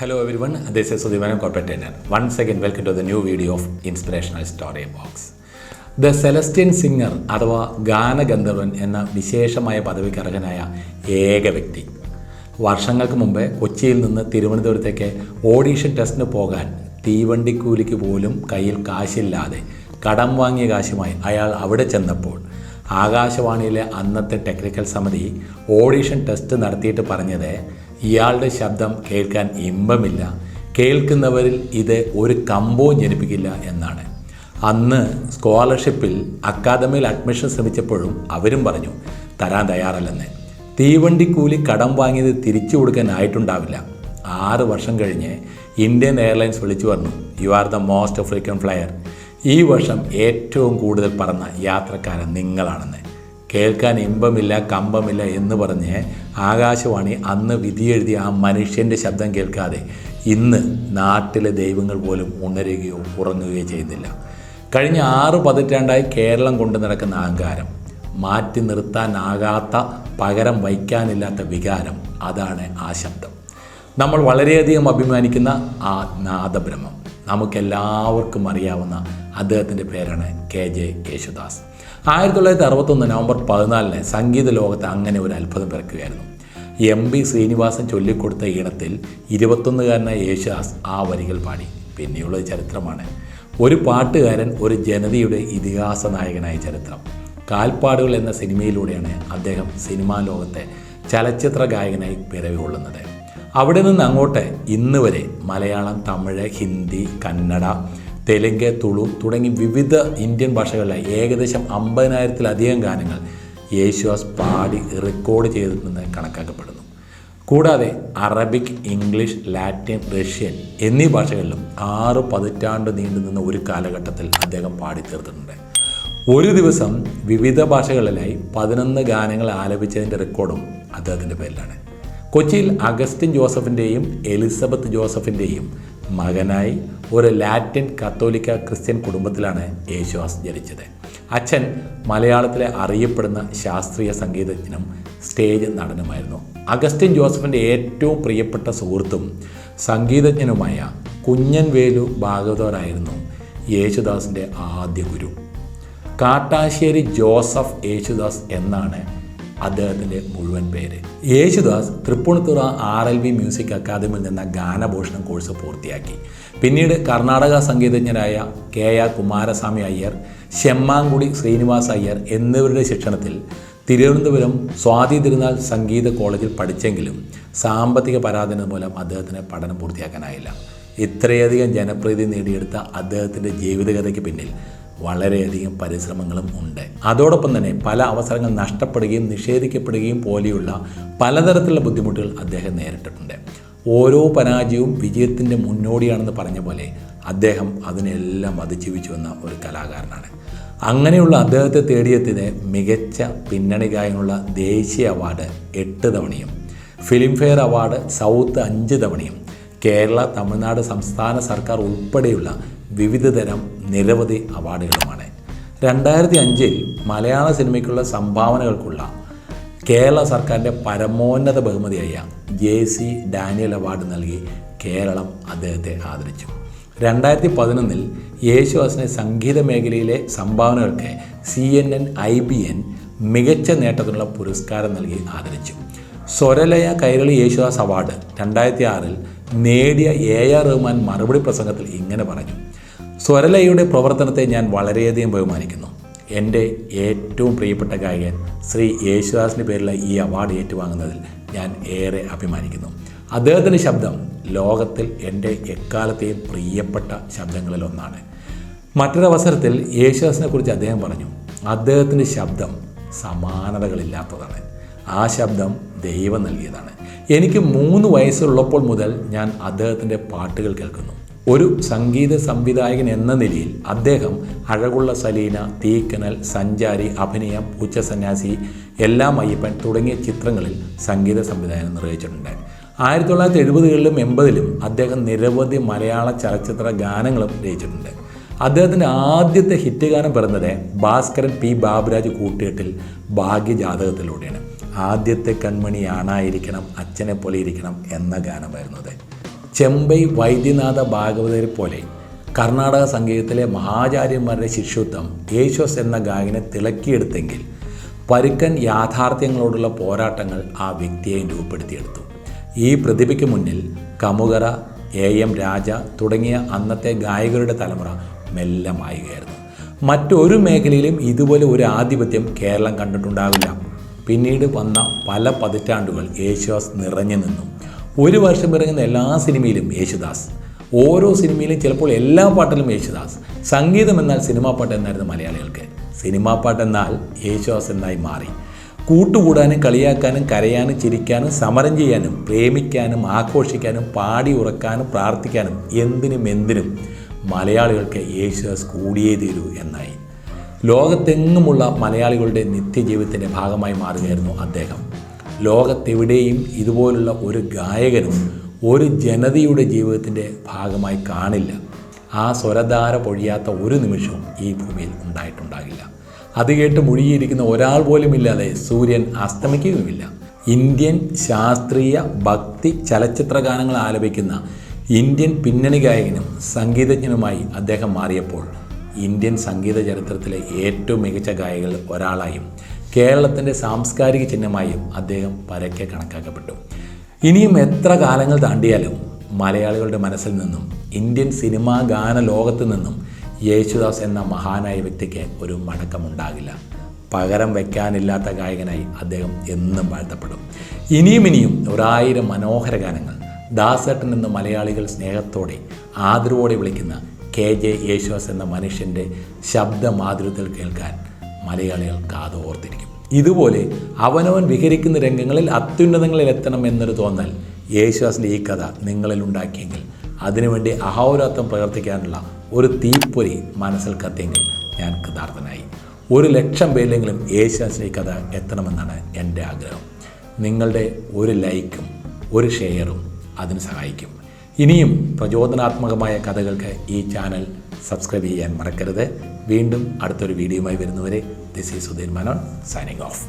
Hello everyone, this is Sudhivanan Corporate Trainer. Once again, welcome to the new video of Inspirational Story Box. The celestial singer അഥവാ ഗാനഗന്ധർവൻ എന്ന വിശേഷമായ പദവിക്ക് അർഹനായ ഏക വ്യക്തി വർഷങ്ങൾക്ക് മുമ്പ് കൊച്ചിയിൽ നിന്ന് തിരുവനന്തപുരത്തേക്ക് ഓഡീഷൻ ടെസ്റ്റിന് പോകാൻ തീവണ്ടിക്കൂലിക്ക് പോലും കയ്യിൽ കാശില്ലാതെ കടം വാങ്ങിയ കാശുമായി അയാൾ അവിടെ ചെന്നപ്പോൾ ആകാശവാണിയിലെ അന്നത്തെ ടെക്നിക്കൽ സമിതി ഓഡീഷൻ ടെസ്റ്റ് നടത്തിയിട്ട് പറഞ്ഞത് ഇയാളുടെ ശബ്ദം കേൾക്കാൻ ഇമ്പമില്ല. കേൾക്കുന്നവരിൽ ഇത് ഒരു കമ്പവും ജനിപ്പിക്കില്ല എന്നാണ്. അന്ന് സ്കോളർഷിപ്പിൽ അക്കാദമിയിൽ അഡ്മിഷൻ ശ്രമിച്ചപ്പോഴും അവരും പറഞ്ഞു തരാൻ തയ്യാറല്ലെന്ന്. തീവണ്ടി കൂലി കടം വാങ്ങിയത് തിരിച്ചു കൊടുക്കാനായിട്ടുണ്ടാവില്ല ആറ് വർഷം കഴിഞ്ഞ് ഇന്ത്യൻ എയർലൈൻസ് വിളിച്ചു പറഞ്ഞു you are the most frequent flyer ഈ വർഷം ഏറ്റവും കൂടുതൽ പറഞ്ഞ യാത്രക്കാരൻ നിങ്ങളാണെന്ന്. കേൾക്കാൻ ഇമ്പമില്ല കമ്പമില്ല എന്ന് പറഞ്ഞ് ആകാശവാണി അന്ന് വിധിയെഴുതിയ ആ മനുഷ്യന്റെ ശബ്ദം കേൾക്കാതെ ഇന്ന് നാട്ടിലെ ദൈവങ്ങൾ പോലും ഉണരുകയോ ഉറങ്ങുകയോ ചെയ്യുന്നില്ല. കഴിഞ്ഞ ആറ് പതിറ്റാണ്ടായി കേരളം കൊണ്ട് നടക്കുന്ന അഹങ്കാരം മാറ്റി നിർത്താനാകാത്ത പകരം വയ്ക്കാനില്ലാത്ത വികാരം അതാണ് ആ ശബ്ദം. നമ്മൾ വളരെയധികം അഭിമാനിക്കുന്ന ആ നാദബ്രഹ്മം. നമുക്കെല്ലാവർക്കും അറിയാവുന്ന അദ്ദേഹത്തിന്റെ പേരാണ് കെ ജെ യേശുദാസ് ആയിരത്തി തൊള്ളായിരത്തി അറുപത്തൊന്ന് നവംബർ പതിനാലിന് സംഗീത ലോകത്ത് അങ്ങനെ ഒരു അത്ഭുതം പിറക്കുകയായിരുന്നു. എം ബി ശ്രീനിവാസൻ ചൊല്ലിക്കൊടുത്ത ഈണത്തിൽ ഇരുപത്തൊന്നുകാരനായ യേശുദാസ് ആ വരികൾ പാടി. പിന്നെയുള്ളത് ചരിത്രമാണ്. ഒരു പാട്ടുകാരൻ ഒരു ജനതയുടെ ഇതിഹാസ നായകനായ ചരിത്രം. കാൽപ്പാടുകൾ എന്ന സിനിമയിലൂടെയാണ് അദ്ദേഹം സിനിമാ ലോകത്തെ ചലച്ചിത്ര ഗായകനായി പിറവി കൊള്ളുന്നത് അവിടെ നിന്ന് അങ്ങോട്ട് ഇന്ന് വരെ മലയാളം തമിഴ് ഹിന്ദി കന്നഡ തെലുങ്ക് തുളു തുടങ്ങി വിവിധ ഇന്ത്യൻ ഭാഷകളിലായി. ഏകദേശം അമ്പതിനായിരത്തിലധികം ഗാനങ്ങൾ യേശുദാസ് പാടി റെക്കോർഡ് ചെയ്തിട്ടുണ്ടെന്ന് കണക്കാക്കപ്പെടുന്നു. കൂടാതെ അറബിക് ഇംഗ്ലീഷ് ലാറ്റിൻ റഷ്യൻ എന്നീ ഭാഷകളിലും ആറ് പതിറ്റാണ്ട് നീണ്ടു നിന്ന ഒരു കാലഘട്ടത്തിൽ അദ്ദേഹം പാടി തീർത്തിട്ടുണ്ട്. ഒരു ദിവസം വിവിധ ഭാഷകളിലായി പതിനൊന്ന് ഗാനങ്ങൾ ആലപിച്ചതിന്റെ റെക്കോർഡും അദ്ദേഹത്തിന്റെ പേരിലാണ്. കൊച്ചിയിൽ അഗസ്റ്റിൻ ജോസഫിന്റെയും എലിസബത്ത് ജോസഫിന്റെയും മകനായി ഒരു ലാറ്റിൻ കത്തോലിക്ക ക്രിസ്ത്യൻ കുടുംബത്തിലാണ് യേശുദാസ് ജനിച്ചത്. അച്ഛൻ മലയാളത്തിലെ അറിയപ്പെടുന്ന ശാസ്ത്രീയ സംഗീതജ്ഞനും സ്റ്റേജ് നടനുമായിരുന്നു. അഗസ്റ്റിൻ ജോസഫിന്റെ ഏറ്റവും പ്രിയപ്പെട്ട സുഹൃത്തും സംഗീതജ്ഞനുമായ കുഞ്ഞൻ വേലു ഭാഗവതോരായിരുന്നു യേശുദാസിന്റെ ആദ്യ ഗുരു. കാട്ടാശ്ശേരി ജോസഫ് യേശുദാസ് എന്നാണ് അദ്ദേഹത്തിന്റെ മുഴുവൻ പേര്. Yesudas Thrippunithura R L V music അക്കാദമിയിൽ നിന്ന് ഗാനഭൂഷണം കോഴ്സ് പൂർത്തിയാക്കി. പിന്നീട് കർണാടക സംഗീതജ്ഞരായ കെ ആർ കുമാരസ്വാമി അയ്യർ ശെമ്മാങ്കുടി ശ്രീനിവാസ് അയ്യർ എന്നിവരുടെ ശിക്ഷണത്തിൽ തിരുവനന്തപുരം സ്വാതി തിരുനാൾ സംഗീത കോളേജിൽ പഠിച്ചെങ്കിലും സാമ്പത്തിക പരാധന മൂലം അദ്ദേഹത്തിന് പഠനം പൂർത്തിയാക്കാനായില്ല. ഇത്രയധികം ജനപ്രീതി നേടിയെടുത്ത അദ്ദേഹത്തിന്റെ ജീവിതകഥയ്ക്ക് പിന്നിൽ വളരെയധികം പരിശ്രമങ്ങളും ഉണ്ട്. അതോടൊപ്പം തന്നെ പല അവസരങ്ങൾ നഷ്ടപ്പെടുകയും നിഷേധിക്കപ്പെടുകയും പോലെയുള്ള പലതരത്തിലുള്ള ബുദ്ധിമുട്ടുകൾ അദ്ദേഹം നേരിട്ടിട്ടുണ്ട്. ഓരോ പരാജയവും വിജയത്തിന്റെ മുന്നോടിയാണെന്ന് പറഞ്ഞ പോലെ അദ്ദേഹം അതിനെല്ലാം അതിജീവിച്ചു വന്ന ഒരു കലാകാരനാണ്. അങ്ങനെയുള്ള അദ്ദേഹത്തെ തേടിയെത്തിയത് മികച്ച പിന്നണി ഗായകനുള്ള ദേശീയ അവാർഡ് എട്ട് തവണയും ഫിലിംഫെയർ അവാർഡ് സൗത്ത് അഞ്ച് തവണയും കേരള തമിഴ്നാട് സംസ്ഥാന സർക്കാർ ഉൾപ്പെടെയുള്ള വിവിധതരം നിരവധി അവാർഡുകളുമാണ്. രണ്ടായിരത്തി അഞ്ചിൽ മലയാള സിനിമയ്ക്കുള്ള സംഭാവനകൾക്കുള്ള കേരള സർക്കാരിന്റെ പരമോന്നത ബഹുമതിയായ ജെ സി ഡാനിയൽ അവാർഡ് നൽകി കേരളം അദ്ദേഹത്തെ ആദരിച്ചു. രണ്ടായിരത്തി പതിനൊന്നിൽ യേശുദാസിനെ സംഗീത മേഖലയിലെ സംഭാവനകൾക്ക് C N N I B N മികച്ച നേട്ടത്തിനുള്ള പുരസ്കാരം നൽകി ആദരിച്ചു. സ്വരലയ കൈരളി യേശുദാസ് അവാർഡ് രണ്ടായിരത്തി ആറിൽ നേടിയ എ ആർ റഹ്മാൻ മറുപടി പ്രസംഗത്തിൽ ഇങ്ങനെ പറഞ്ഞു. സ്വരലയുടെ പ്രവർത്തനത്തെ ഞാൻ വളരെയധികം ബഹുമാനിക്കുന്നു. എന്റെ ഏറ്റവും പ്രിയപ്പെട്ട ഗായകൻ ശ്രീ യേശുദാസിന്റെ പേരിലുള്ള ഈ അവാർഡ് ഏറ്റുവാങ്ങുന്നതിൽ ഞാൻ ഏറെ അഭിമാനിക്കുന്നു. അദ്ദേഹത്തിന്റെ ശബ്ദം ലോകത്തിൽ എന്റെ എക്കാലത്തെയും പ്രിയപ്പെട്ട ശബ്ദങ്ങളിലൊന്നാണ്. മറ്റൊരവസരത്തിൽ യേശുദാസിനെ കുറിച്ച് അദ്ദേഹം പറഞ്ഞു അദ്ദേഹത്തിന്റെ ശബ്ദം സമാനതകളില്ലാത്തതാണ്. ആ ശബ്ദം ദൈവം നൽകിയതാണ്. എനിക്ക് മൂന്ന് വയസ്സുള്ളപ്പോൾ മുതൽ ഞാൻ അദ്ദേഹത്തിന്റെ പാട്ടുകൾ കേൾക്കുന്നു. ഒരു സംഗീത സംവിധായകൻ എന്ന നിലയിൽ അദ്ദേഹം അഴകുള്ള സലീന തീക്കനൽ സഞ്ചാരി അഭിനയം ഉച്ചസന്യാസി എല്ലാം അയ്യപ്പൻ തുടങ്ങിയ ചിത്രങ്ങളിൽ സംഗീത സംവിധാനം നിർവഹിച്ചിട്ടുണ്ട്. ആയിരത്തി തൊള്ളായിരത്തി എഴുപതുകളിലും എൺപതിലും അദ്ദേഹം നിരവധി മലയാള ചലച്ചിത്ര ഗാനങ്ങളും രചിച്ചിട്ടുണ്ട്. അദ്ദേഹത്തിന്റെ ആദ്യത്തെ ഹിറ്റ് ഗാനം പിറന്നത് ഭാസ്കരൻ പി ബാബുരാജ് കൂട്ടുകെട്ടിൽ ഭാഗ്യജാതകത്തിലൂടെയാണ്. ആദ്യത്തെ കൺമണി ആണായിരിക്കണം അച്ഛനെ പോലെ ഇരിക്കണം എന്ന ഗാനമായിരുന്നത്. ചെമ്പൈ വൈദ്യനാഥ ഭാഗവതരെ പോലെ കർണാടക സംഗീതത്തിലെ മഹാചാര്യന്മാരുടെ ശിഷ്യത്വം യേശോസ് എന്ന ഗായകനെ തിളക്കിയെടുത്തെങ്കിൽ പരുക്കൻ യാഥാർത്ഥ്യങ്ങളോടുള്ള പോരാട്ടങ്ങൾ ആ വ്യക്തിയെ രൂപപ്പെടുത്തിയെടുത്തു. ഈ പ്രതിഭയ്ക്ക് മുന്നിൽ കമുകറ എ എം രാജ തുടങ്ങിയ അന്നത്തെ ഗായകരുടെ തലമുറ മെല്ലമായി മായുകയായിരുന്നു മറ്റൊരു മേഖലയിലും ഇതുപോലെ ഒരു ആധിപത്യം കേരളം കണ്ടിട്ടുണ്ടാവില്ല. പിന്നീട് വന്ന പല പതിറ്റാണ്ടുകൾ യേശുദാസ് നിറഞ്ഞു നിന്നു. ഒരു വർഷം ഇറങ്ങുന്ന എല്ലാ സിനിമയിലും യേശുദാസ്. ഓരോ സിനിമയിലും ചിലപ്പോൾ എല്ലാ പാട്ടിലും യേശുദാസ്. സംഗീതം എന്നാൽ സിനിമാ പാട്ട് എന്നായിരുന്നു മലയാളികൾക്ക്. സിനിമാ പാട്ട് എന്നാൽ യേശുദാസ് എന്നായി മാറി. കൂട്ടുകൂടാനും കളിയാക്കാനും കരയാനും ചിരിക്കാനും സമരം ചെയ്യാനും പ്രേമിക്കാനും ആഘോഷിക്കാനും പാടി ഉറക്കാനും പ്രാർത്ഥിക്കാനും എന്തിനും എന്തിനും മലയാളികൾക്ക് യേശുദാസ് കൂടിയേ തീരൂ എന്നായി. ലോകത്തെങ്ങുമുള്ള മലയാളികളുടെ നിത്യജീവിതത്തിന്റെ ഭാഗമായി മാറുകയായിരുന്നു അദ്ദേഹം. ലോകത്തെവിടെയും ഇതുപോലുള്ള ഒരു ഗായകനും ഒരു ജനതയുടെ ജീവിതത്തിന്റെ ഭാഗമായി കാണില്ല. ആ സ്വരധാര പൊഴിയാത്ത ഒരു നിമിഷവും ഈ ഭൂമിയിൽ ഉണ്ടായിട്ടുണ്ടാകില്ല. അത് കേട്ട് മുഴുകിയിരിക്കുന്ന ഒരാൾ പോലും ഇല്ലാതെ സൂര്യൻ അസ്തമിക്കുകയുമില്ല. ഇന്ത്യൻ ശാസ്ത്രീയ ഭക്തി ചലച്ചിത്ര ഗാനങ്ങൾ ആലപിക്കുന്ന ഇന്ത്യൻ പിന്നണി ഗായകനും സംഗീതജ്ഞനുമായി അദ്ദേഹം മാറിയപ്പോൾ ഇന്ത്യൻ സംഗീത ചരിത്രത്തിലെ ഏറ്റവും മികച്ച ഗായകരിൽ ഒരാളായും കേരളത്തിന്റെ സാംസ്കാരിക ചിഹ്നമായും അദ്ദേഹം പരക്കെ കണക്കാക്കപ്പെട്ടു. ഇനിയും എത്ര കാലങ്ങൾ താണ്ടിയാലും മലയാളികളുടെ മനസ്സിൽ നിന്നും ഇന്ത്യൻ സിനിമാ ഗാന ലോകത്തു നിന്നും യേശുദാസ് എന്ന മഹാനായ വ്യക്തിക്ക് ഒരു മടക്കമുണ്ടാകില്ല. പകരം വയ്ക്കാനില്ലാത്ത ഗായകനായി അദ്ദേഹം എന്നും വാഴ്ത്തപ്പെടും. ഇനിയും ഇനിയും ഒരായിരം മനോഹര ഗാനങ്ങൾ ദാസേട്ടൻ എന്ന് മലയാളികൾ സ്നേഹത്തോടെ ആദരവോടെ വിളിക്കുന്ന കെ ജെ യേശുദാസ് എന്ന മനുഷ്യന്റെ ശബ്ദമാധുര്യത്തിൽ കേൾക്കാൻ മലയാളികൾ കാതോർത്തിരിക്കും. ഇതുപോലെ അവനവൻ വിഹരിക്കുന്ന രംഗങ്ങളിൽ അത്യുന്നതങ്ങളിൽ എത്തണം എന്നൊരു തോന്നൽ യേശുദാസിന്റെ ഈ കഥ നിങ്ങളിൽ ഉണ്ടാക്കിയെങ്കിൽ അതിനുവേണ്ടി അഹോരാത്രം പ്രവർത്തിക്കാനുള്ള ഒരു തീപ്പൊരി മനസ്സിൽ കത്തിയെങ്കിൽ ഞാൻ കൃതാർത്ഥനായി. ഒരു ലക്ഷം പേരിലെങ്കിലും യേശുദാസിന്റെ ഈ കഥ എത്തണമെന്നാണ് എന്റെ ആഗ്രഹം. നിങ്ങളുടെ ഒരു ലൈക്കും ഒരു ഷെയറും അതിന് സഹായിക്കും. ഇനിയും പ്രചോദനാത്മകമായ കഥകൾക്ക് ഈ ചാനൽ സബ്സ്ക്രൈബ് ചെയ്യാൻ മറക്കരുത്. വീണ്ടും അടുത്തൊരു വീഡിയോയുമായി വരുന്നവരെ this is Sudheer Menon signing off